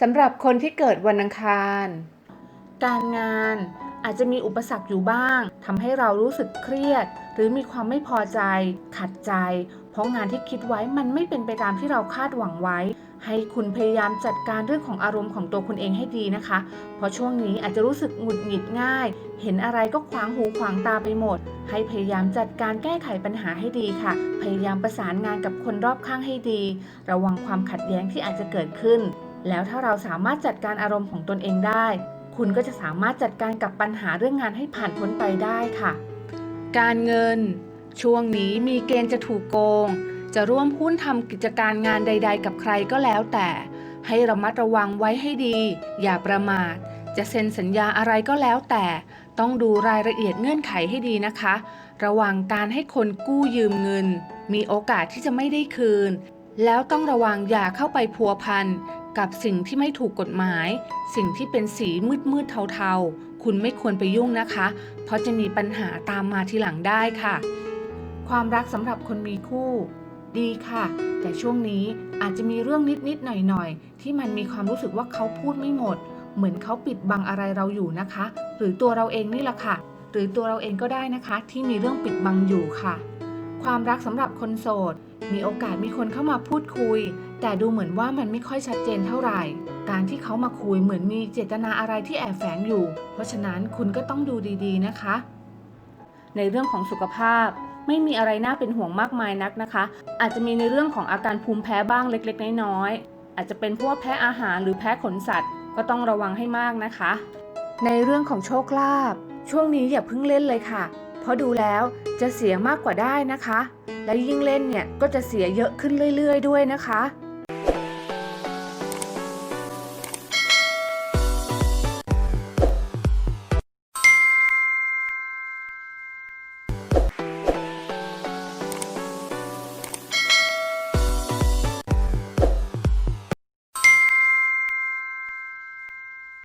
สำหรับคนที่เกิดวันอังคาร การงานอาจจะมีอุปสรรคอยู่บ้างทำให้เรารู้สึกเครียด หรือมีความไม่พอใจ ขัดใจ เพราะงานที่คิดไว้มันไม่เป็นไปตามที่เราคาดหวังไว้ ให้คุณพยายามจัดการเรื่องของอารมณ์ของตัวคุณเองให้ดีนะคะ เพราะช่วงนี้อาจจะรู้สึกหงุดหงิดง่าย เห็นอะไรก็ขวางหูขวางตาไปหมด ให้พยายามจัดการแก้ไขปัญหาให้ดีค่ะ พยายามประสานงานกับคนรอบข้างให้ดี ระวังความขัดแย้งที่อาจจะเกิดขึ้น แล้วถ้าเราสามารถจัดการอารมณ์ของตนเองได้ คุณก็จะสามารถจัดการกับปัญหาเรื่องงานให้ผ่านพ้นไปได้ค่ะ การเงิน ช่วงนี้มีเกณฑ์จะถูกโกง จะร่วมหุ้นทำกิจการงานใด ๆ กับใครก็แล้วแต่ ให้ระมัดระวังไว้ให้ดี อย่าประมาท จะเซ็นสัญญาอะไรก็แล้วแต่ ต้องดูรายละเอียดเงื่อนไขให้ดีนะคะ ระวังการให้คนกู้ยืมเงิน มีโอกาสที่จะไม่ได้คืนแล้วต้องระวังอย่าเข้าไปพัวพัน กับสิ่งที่ไม่ถูกกฎหมาย สิ่งที่เป็นสีมืดๆเทาๆ คุณไม่ควรไปยุ่งนะคะ เพราะจะมีปัญหาตามมาทีหลังได้ค่ะ ความรักสำหรับคนมีคู่ ดีค่ะ แต่ช่วงนี้อาจจะมีเรื่องนิดๆหน่อยๆ ที่มันมีความรู้สึกว่าเขาพูดไม่หมด เหมือนเขาปิดบังอะไรเราอยู่นะคะ หรือตัวเราเองนี่แหละค่ะ หรือตัวเราเองก็ได้นะคะ ที่มีเรื่องปิดบังอยู่ค่ะ ความรักสำหรับคนโสด มีโอกาสมีคนเข้ามาพูดคุย แต่ดูเหมือนว่ามันไม่ค่อยชัดเจนเท่าไหร่ การที่เขามาคุยเหมือนมีเจตนาอะไรที่แอบแฝงอยู่ เพราะฉะนั้นคุณก็ต้องดูดีๆนะคะ ในเรื่องของสุขภาพไม่มีอะไรน่าเป็นห่วงมากมายนักนะคะ อาจจะมีในเรื่องของอาการภูมิแพ้บ้างเล็กๆ น้อยๆอาจจะเป็นเพราะว่าแพ้อาหารหรือแพ้ขนสัตว์ ก็ต้องระวังให้มากนะคะ ในเรื่องของโชคลาภช่วงนี้อย่าเพิ่งเล่นเลยค่ะเพ ราะดูแล้วจะเสียมากกว่าได้นะคะ และยิ่งเล่นเนี่ยก็จะเสียเยอะขึ้นเรื่อย ๆ ด้วยนะคะ